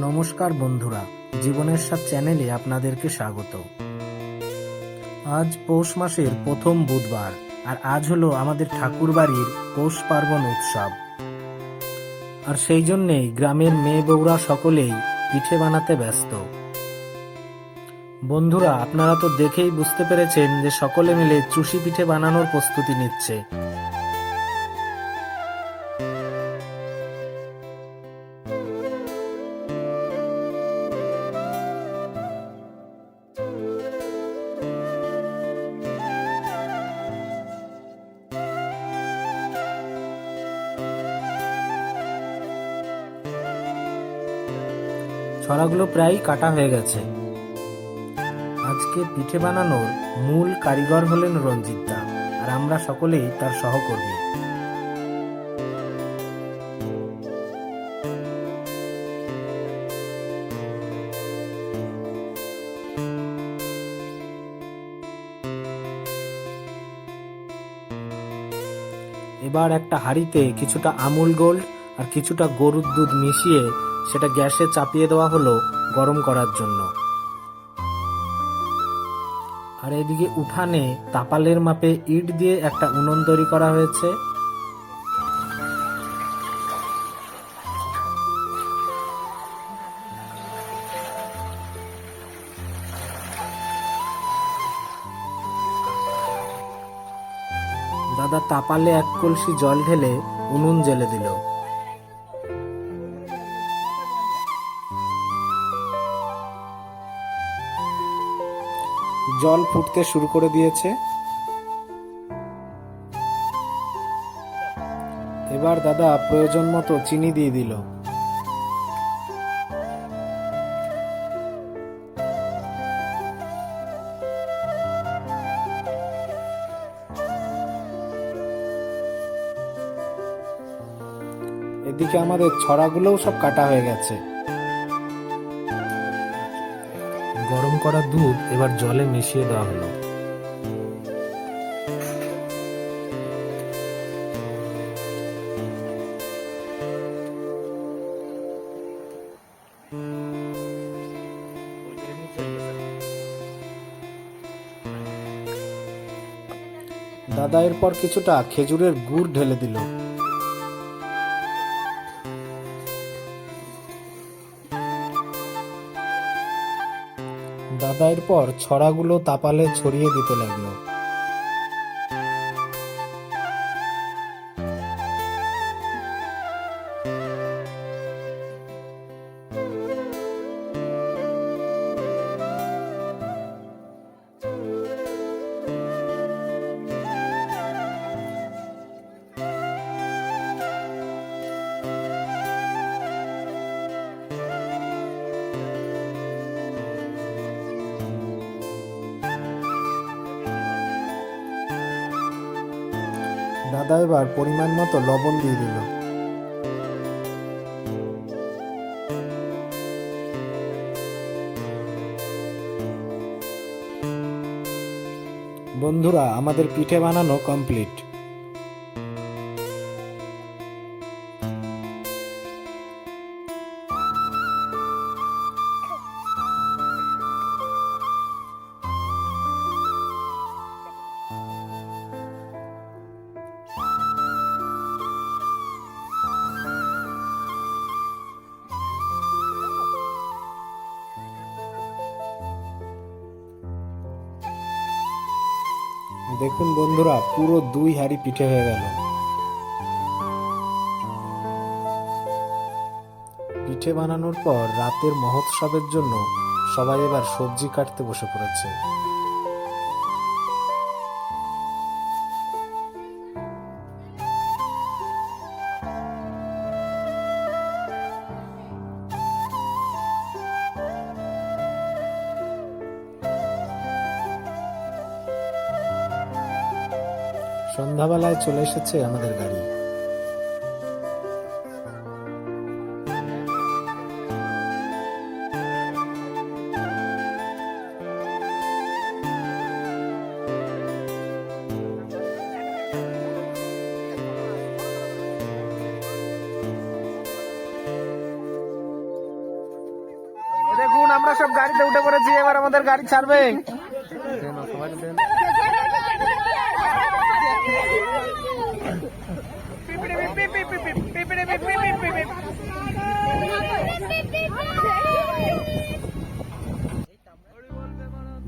নমস্কার বন্ধুরা, জীবনের সাথ চ্যানেলে আপনাদেরকে স্বাগত। আজ পৌষ মাসের প্রথম বুধবার, আর আজ হলো আমাদের ঠাকুরবাড়ির পৌষ পার্বণ উৎসব। আর সেই জন্যেই গ্রামের মেয়ে বউরা সকলেই পিঠে বানাতে ব্যস্ত। বন্ধুরা, আপনারা তো দেখেই বুঝতে পেরেছেন যে সকলে মিলে চুষি পিঠে বানানোর প্রস্তুতি নিচ্ছে। ছড়াগুলো প্রায় কাটা হয়ে গেছে। আজকে পিঠে বানানোর মূল কারিগর হলেন রঞ্জিত দা আর আমরা সকলেই তার সহকর্মী। এবার একটা হাঁড়িতে কিছুটা আমুল গোল্ড আর কিছুটা গরুর দুধ মিশিয়ে সেটা গ্যাসে চাপিয়ে দেওয়া হলো গরম করার জন্য। আর এদিকে উঠানে তাপালের মাপে ইট দিয়ে একটা উনুন তৈরি করা হয়েছে। দাদা তাপালে এক কলসি জল ঢেলে উনুন জ্বেলে দিল। জল ফুটতে শুরু করে দিয়েছে। এবার দাদা প্রয়োজন মতো চিনি দিয়ে দিল। এদিকে আমাদের ছড়াগুলোও সব কাটা হয়ে গেছে। গরম করা দুধ এবার জলে মিশিয়ে দেওয়া হলো। দাদা এরপর কিছুটা খেজুরের গুড় ঢেলে দিল। দাদা এরপর ছড়াগুলো তাপালে ছড়িয়ে দিতে লাগল। দাদা এবার পরিমাণ মতো লবণ দিয়ে দিল। বন্ধুরা আমাদের পিঠে বানানো কমপ্লিট দেখুন বন্ধুরা, পুরো দুই হাড়ি পিঠে হয়ে গেল। পিঠে বানানোর পর রাতের মহোৎসবের জন্য সবাই এবার সবজি কাটতে বসে পড়েছে। সন্ধ্যাবেলায় চলে এসেছে আমাদের গাড়ি। দেখুন আমরা সব গাড়িতে উঠে পড়েছি এবার আমাদের গাড়ি ছাড়বে।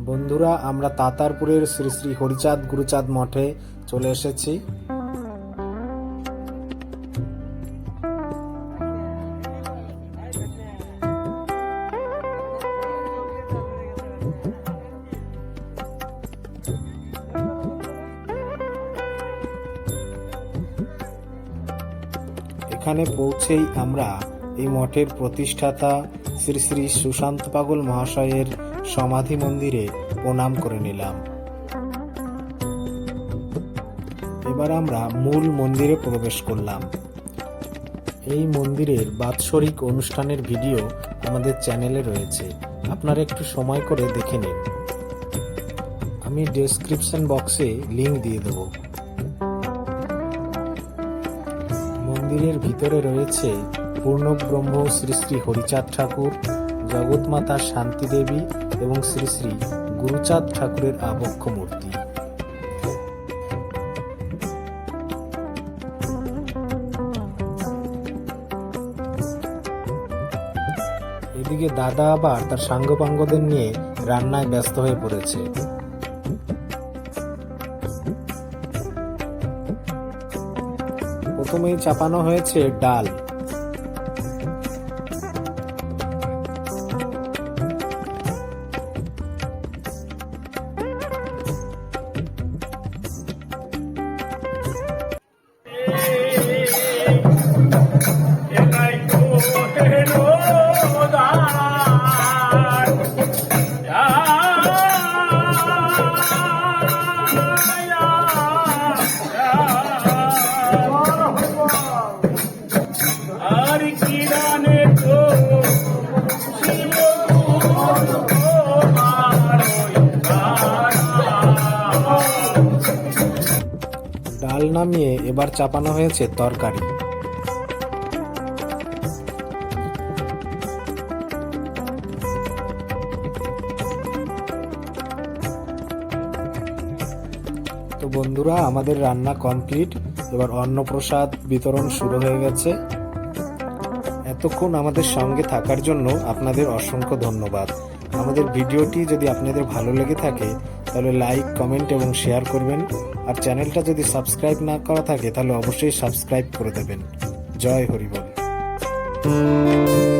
বন্ধুরা আমরা তাতারপুরের শ্রী শ্রী হরিচাঁদ গুরুচাঁদ মঠে চলে এসেছি। এখানে পৌঁছেই আমরা এই মঠের প্রতিষ্ঠাতা শ্রী শ্রী সুশান্ত পাগল মহাশয়ের সমাধি মন্দিরে প্রণাম করে নিলাম। এবার আমরা মূল মন্দিরে প্রবেশ করলাম। এই মন্দিরের বাৎসরিক অনুষ্ঠানের ভিডিও আমাদের চ্যানেলে রয়েছে। আপনারা একটু সময় করে দেখে নিন। আমি ডেসক্রিপশন বক্সে লিংক দিয়ে দেবো। মন্দিরের ভিতরে রয়েছে পূর্ণব্রহ্ম শ্রী শ্রী হরিচাঁদ ঠাকুর, জগৎমাতা শান্তি দেবী এবং শ্রী শ্রী গুরুচাঁদ ঠাকুরের আবক্ষ মূর্তি। এদিকে দাদা আবার তার সাঙ্গপাঙ্গদের নিয়ে রান্নায় ব্যস্ত হয়ে পড়েছে। প্রথমেই চাপানো হয়েছে ডাল। নামিয়ে এবার চাপানো হয়েছে তরকারি। তো বন্ধুরা, আমাদের রান্না কমপ্লিট। এবার অন্নপ্রসাদ বিতরণ শুরু হয়ে গেছে। এতক্ষণ আমাদের সঙ্গে থাকার জন্য আপনাদের অসংখ্য ধন্যবাদ। আমাদের ভিডিওটি যদি আপনাদের ভালো লেগে থাকে তাহলে লাইক কমেন্ট এবং শেয়ার করবেন। আর চ্যানেলটা যদি সাবস্ক্রাইব না করা থাকে, তাহলে অবশ্যই সাবস্ক্রাইব করে দেবেন। জয় হরিবল।